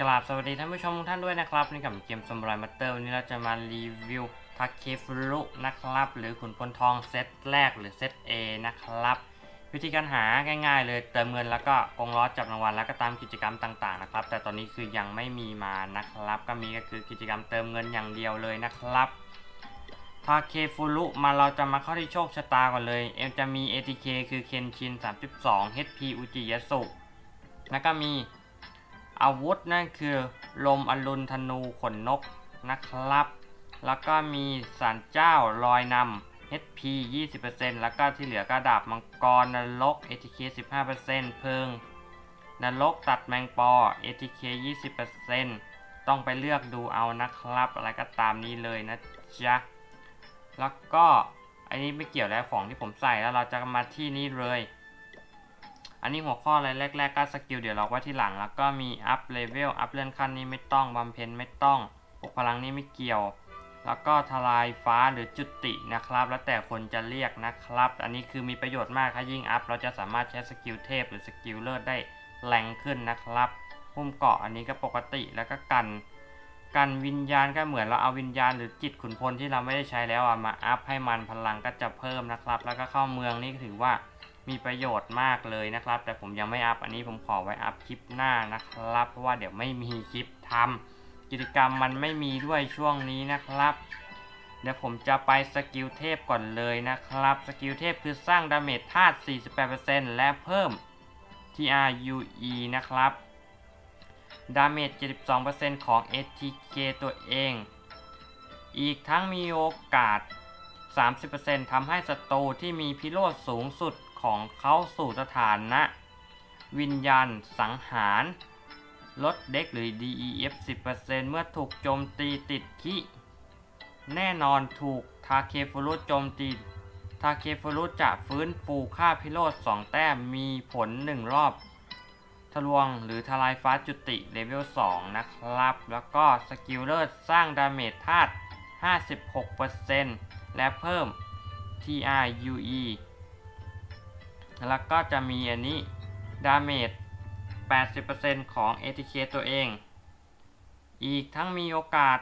กราบสวัสดีท่านผู้ชมทุกท่านด้วยนะครับนี่กับเกมสมรายมาเตอร์วันนี้เราจะมารีวิวทาเคฟุรุนะครับ หรือขุนพลทองเซตแรกหรือเซต A นะครับ วิธีการหาง่ายๆ เลยเติมเงินแล้วก็กงล้อจับรางวัลแล้วก็ตามกิจกรรมต่างๆนะครับ แต่ตอนนี้คือยังไม่มีมานะครับ ก็มีก็คือกิจกรรมเติมเงินอย่างเดียวเลยนะครับทาเคฟุรุมาเราจะมาเข้าที่โชคชะตาก่อนเลย เอ็มจะมี ATK คือเคนชิน 32 HP อุจิยสุแล้วก็มี อาวุธนั่นคือลมอรุณธนูขนนกนะครับ แล้วก็มีสารเจ้าลอยนำ HP 20%แล้วก็ที่เหลือก็ดาบมังกรนรก ATK 15%เพิงนรกตัดแมงปอ ATK 20%ต้องไปเลือกดูเอานะครับ อะไรก็ตามนี้เลยนะจ๊ะ แล้วก็อันนี้ไม่เกี่ยวแล้วของที่ผมใส่แล้วเราจะมาที่นี่เลย อันนี้หัวข้ออะไรแรก ๆ ก็สกิลเดี๋ยวเราไว้ที่หลัง แล้วก็มีอัพเลเวลอัพเลื่อนขั้นนี้ไม่ต้องบำเพ็ญไม่ต้องปลุกพลังนี้ไม่เกี่ยว แล้วก็ทลายฟ้าหรือจุตินะครับ แล้วแต่คนจะเรียกนะครับ อันนี้คือมีประโยชน์มากถ้ายิ่งอัพเราจะสามารถใช้สกิลเทพหรือสกิลเลิศได้แรงขึ้นนะครับพุ่มเกาะอันนี้ก็ปกติแล้วก็กันกันวิญญาณก็เหมือนเราเอาวิญญาณหรือจิตขุนพลที่เราไม่ได้ใช้แล้วอะมาอัพให้มันพลังก็จะเพิ่มนะครับ แล้วก็เข้าเมืองนี่ถือว่า มีประโยชน์มากเลยนะครับ แต่ผมยังไม่อัพอันนี้ผมขอไว้อัพคลิปหน้านะครับ เพราะว่าเดี๋ยวไม่มีคลิปทำกิจกรรมมันไม่มีด้วยช่วงนี้นะครับ เดี๋ยวผมจะไปสกิลเทพก่อนเลยนะครับ สกิลเทพคือสร้างดาเมจธาตุ 48%และเพิ่ม TRUE นะครับดาเมจ 72%ของ ATK ตัวเอง อีกทั้งมีโอกาส 30%ทำให้ศัตรูที่มีพิโรธสูงสุด ของเขาสู่สถานะ วิญญาณสังหาร ลดเด็กหรือ DEF 10%เมื่อถูกโจมตีติดคิ แน่นอนถูกทาเคฟุรุโจมตี ทาเคฟุรุจะฟื้นฟูค่าพิโรธ2แต้มมีผล 1 รอบ ทะลวงหรือทลายฟ้าจุติเลเวล 2 นะครับ แล้วก็สกิลเลอร์สร้างดาเมจธาตุ56%และเพิ่ม TRUE แล้วก็จะมีอันนี้ดาเมจ80%ของ ATK ตัวเอง อีกทั้งมีโอกาส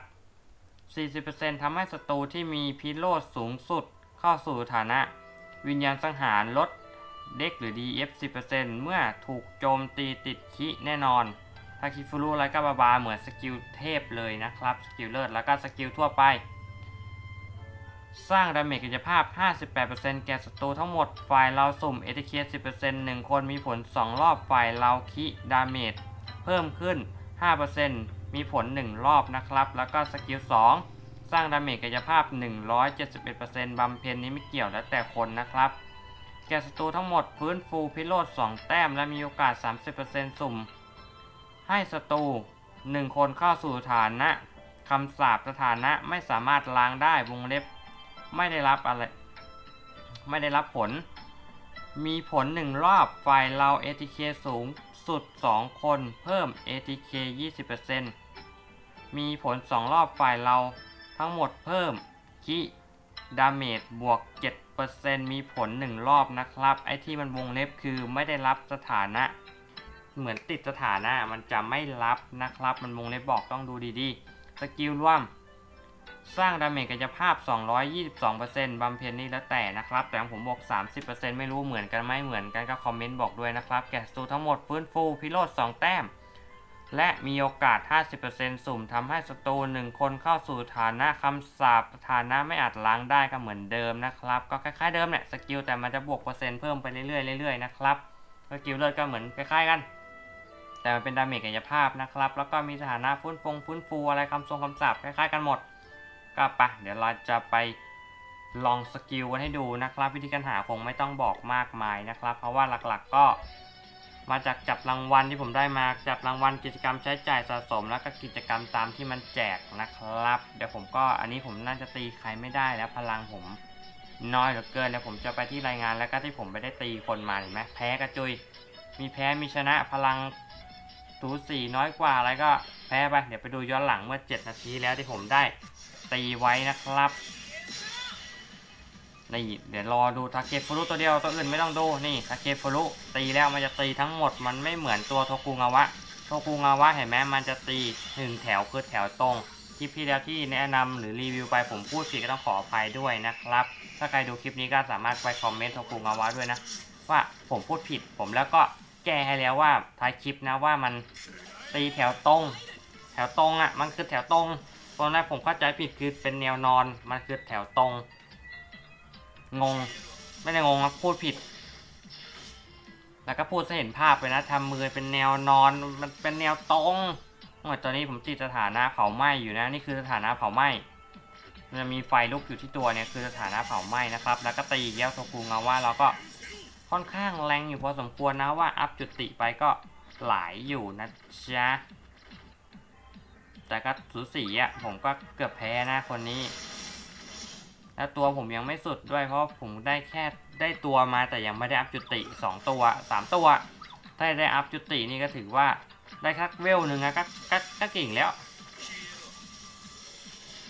40%ทำให้ศัตรูที่มีพิโรธสูงสุดเข้าสู่ฐานะ วิญญาณสังหารลดเด็กหรือ DF 10%เมื่อถูกโจมตีติดคิแน่นอน ถ้าคิฟูรุไรก็บาบาเหมือนสกิลเทพเลยนะครับ สกิลเลิศแล้วก็สกิลทั่วไป สร้างดาเมจกายภาพ 58%แก่ศัตรูทั้งหมด ฝ่ายเราสุ่ม ATK 10% 1 คนมีผล 2 รอบ ฝ่ายเราคิดาเมจเพิ่มขึ้น 5%มีผล 1 รอบนะครับ แล้วก็สกิล 2 สร้างดาเมจกายภาพ 171%บำเพ็ญนี้ไม่เกี่ยวแล้วแต่คนนะครับ แก่ศัตรูทั้งหมดฟื้นฟูพิโรธ2แต้มและมีโอกาส 30%สุ่ม ให้ศัตรู1คนเข้าสู่ฐานะคำสาปสถานะไม่สามารถล้างได้วงเล็บ ไม่ได้รับอะไร ไม่ได้รับผล มีผล 1 รอบฝ่ายเรา ATK สูงสุด 2 คนเพิ่ม ATK 20%มีผล 2 รอบฝ่ายเราทั้งหมดเพิ่มคิดาเมจบวก 7%มีผล 1 รอบนะครับ ไอที่มันวงเล็บคือไม่ได้รับสถานะ เหมือนติดสถานะมันจะไม่รับนะครับ มันวงเล็บบอกต้องดูดีๆ สกิลร่วม สร้างดาเมจกายภาพ 222%บำเพ็ญนี่แล้วแต่นะครับ แต่ผมบอก 30%ไม่รู้เหมือนกันไหมเหมือนกันก็คอมเมนต์บอกด้วยนะครับ แกะสตูทั้งหมดฟื้นฟูพิโรธ2แต้ม และมีโอกาส 50%สุ่มทำให้ศัตรู1คนเข้าสู่ฐานะคำสาปฐานะไม่อาจล้างได้ก็เหมือนเดิมนะครับ ก็คล้ายๆเดิมแหละสกิลแต่มันจะบวกเปอร์เซ็นต์เพิ่มไปเรื่อยๆเรื่อยๆนะครับสกิลเลิศก็เหมือนคล้ายๆกันแต่มันเป็นดาเมจกายภาพนะครับ แล้วก็มีสถานะฟื้นฟงฟื้นฟูอะไรคำทรงคำสาปคล้ายๆกันหมด ก็ไปเดี๋ยวเราจะไปลองสกิลกันให้ดูนะครับ วิธีการหาคงไม่ต้องบอกมากมายนะครับ เพราะว่าหลักๆก็มาจากจับรางวัลที่ผมได้มาจับรางวัลกิจกรรมใช้จ่ายสะสม แล้วก็กิจกรรมตามที่มันแจกนะครับ เดี๋ยวผมก็อันนี้ผมน่าจะตีใครไม่ได้แล้วพลังผมน้อยเหลือเกินเดี๋ยวผมจะไปที่รายงานแล้วก็ที่ผมไปได้ตีคนมาเห็นไหมแพ้กระจุย มีแพ้มีชนะพลังสูสีน้อยกว่าอะไรก็แพ้ไปเดี๋ยวไปดูย้อนหลังเมื่อ 7 นาทีแล้วที่ผมได้ ตีไว้นะครับนี่เดี๋ยวรอดูทาเคฟุรุตัวเดียวตัวอื่นไม่ต้องดูนี่ทาเคฟุรุตีแล้วมันจะตีทั้งหมดมันไม่เหมือนตัวโทกุงาวะโทกุงาวะเห็นไหมมันจะตีหนึ่งแถวคือแถวตรงคลิปที่แล้วที่แนะนำหรือรีวิวไปผมพูดผิดก็ต้องขออภัยด้วยนะครับ ถ้าใครดูคลิปนี้ก็สามารถไปคอมเมนต์โทกุงาวะด้วยนะ ว่าผมพูดผิดผมแล้วก็แก้ให้แล้วว่าท้ายคลิปนะว่ามันตีแถวตรง แถวตรงอะมันคือแถวตรง ตอนแรกผมเข้าใจผิดคือเป็นแนวนอนมันคือแถวตรง งง ไม่ได้งงครับพูดผิด แล้วก็พูดให้เห็นภาพไปนะทำมือเป็นแนวนอนมันเป็นแนวตรงตอนนี้ผมติดสถานะเผาไหม้อยู่นะนี่คือสถานะเผาไหม้มันจะมีไฟลุกอยู่ที่ตัวเนี่ยคือสถานะเผาไหม้นะครับ แล้วก็ตีแย้วโทกุงาว่าเราก็ค่อนข้างแรงอยู่พอสมควรนะว่าอัพจุติไปก็หลายอยู่นะจ๊ะ แต่ก็สูสีอะผมก็เกือบแพ้นะคนนี้ แล้วตัวผมยังไม่สุดด้วยเพราะผมได้แค่ได้ตัวมาแต่ยังไม่ได้อัพจุติ 2 ตัว 3 ตัว ถ้าได้อัพจุตินี่ก็ถือว่าได้คักเวลหนึ่งนะก็ก็ก็เก่งแล้ว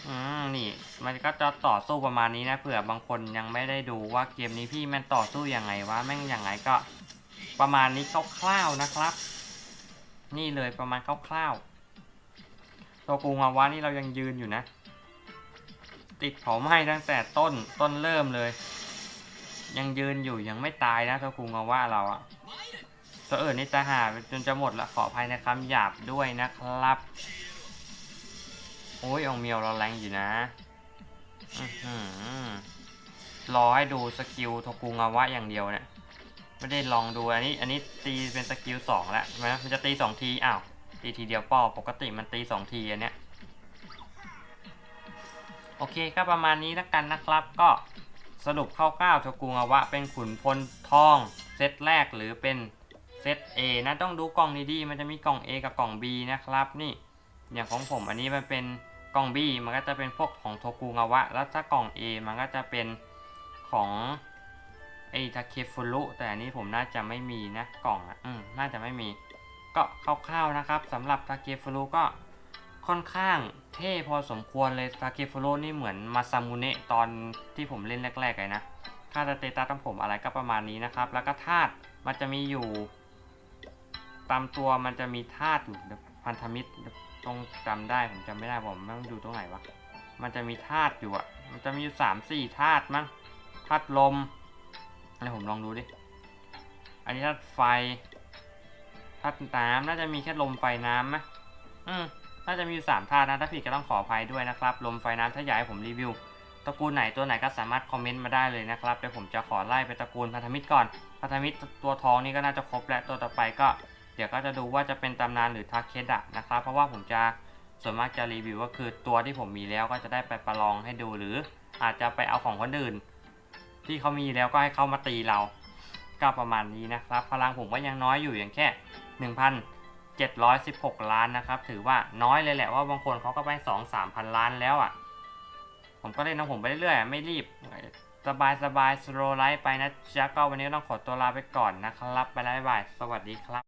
อืมนี่มันก็จะต่อสู้ประมาณนี้นะเผื่อบางคนยังไม่ได้ดูว่าเกมนี้พี่แม่งต่อสู้ยังไงวะแม่งยังไงก็ ประมาณนี้คร่าวๆนะครับ นี่เลยประมาณคร่าวๆ ตัวปูงาวานี่เรายังยืนอยู่นะ ติดเผาไหม้ตั้งแต่ต้นต้นเริ่มเลย ยังยืนอยู่ยังไม่ตายนะตัวปูงาวาเราอะตัวอื่นนี่จะหาจนจะหมดละขออภัยในคำหยาบด้วยนะครับ โอ้ยองเมียวเราแรงอยู่นะอื้ออรอให้ดูสกิลโทกุงาวะอย่างเดียวเนี่ยไม่ได้ลองดูอันนี้ อันนี้ตีเป็นสกิลสองแล้วใช่ไหมมันจะตีสองทีอ้าว ตีทีเดียวป้อปกติมันตีสองทีอันเนี้ยโอเคก็ประมาณนี้แล้วกันนะครับ ก็สรุปคร่าวๆโทกุงาวะ เป็นขุนพลทองเซตแรกหรือเป็นเซต A นะต้องดูกล่องดีๆมันจะมีกล่อง A กับกล่อง B นะครับ นี่อย่างของผมอันนี้มันเป็นกล่อง B มันก็จะเป็นพวกของโทกุงาวะ แล้วถ้ากล่อง A มันก็จะเป็นของไอทาเคฟุรุแต่อันนี้ผมน่าจะไม่มีนะกล่องอะอืมน่าจะไม่มี ก็คร่าวๆนะครับสำหรับทาเคฟุรุก็ค่อนข้างเท่พอสมควรเลยทาเคฟุรุนี่เหมือนมาซามุเนะตอนที่ผมเล่นแรกๆเลยนะค่าสเตตัสของผมอะไรก็ประมาณนี้นะครับ แล้วก็ธาตุมันจะมีอยู่ ตามตัวมันจะมีธาตุอยู่พันธมิตรต้องจำได้ผมจำไม่ได้ผมมันอยู่ตรงไหนวะมันจะมีธาตุอยู่อะ มันจะมีอยู่สามสี่ธาตุมั้งธาตุลมเดี๋ยวผมลองดูดิ อันนี้ธาตุไฟ ธาตุน้ำน่าจะมีแค่ลมไฟน้ำไหมอืมน่าจะมีอยู่สามธาตุนะ ถ้าผิดก็ต้องขออภัยด้วยนะครับ ลมไฟน้ำถ้าอยากให้ผมรีวิว ตระกูลไหนตัวไหนก็สามารถคอมเมนต์มาได้เลยนะครับ เดี๋ยวผมจะขอไล่ไปตระกูลพันธมิตรก่อน พันธมิตรตัวทองนี่ก็น่าจะครบและตัวต่อไปก็ เดี๋ยวก็จะดูว่าจะเป็นตำนานหรือทาเคดะนะครับ เพราะว่าผมจะส่วนมากจะรีวิวก็คือตัวที่ผมมีแล้วก็จะได้ไปประลองให้ดูหรือ อาจจะไปเอาของคนอื่น ที่เขามีแล้วก็ให้เขามาตีเรา ก็ประมาณนี้นะครับ พลังผมก็ยังน้อยอยู่อย่างแค่ 1,716 ล้านนะครับ ถือว่าน้อยเลยแหละว่าบางคนเขาก็ไป 2-3พันล้านแล้วอะ ผมก็เล่นของผมไปเรื่อยๆไม่รีบ สบายสบายสโลไลฟ์ไปนะจ๊ะก็วันนี้ต้องขอตัวลาไปก่อนนะครับไปแล้วบ๊ายบาย สวัสดีครับ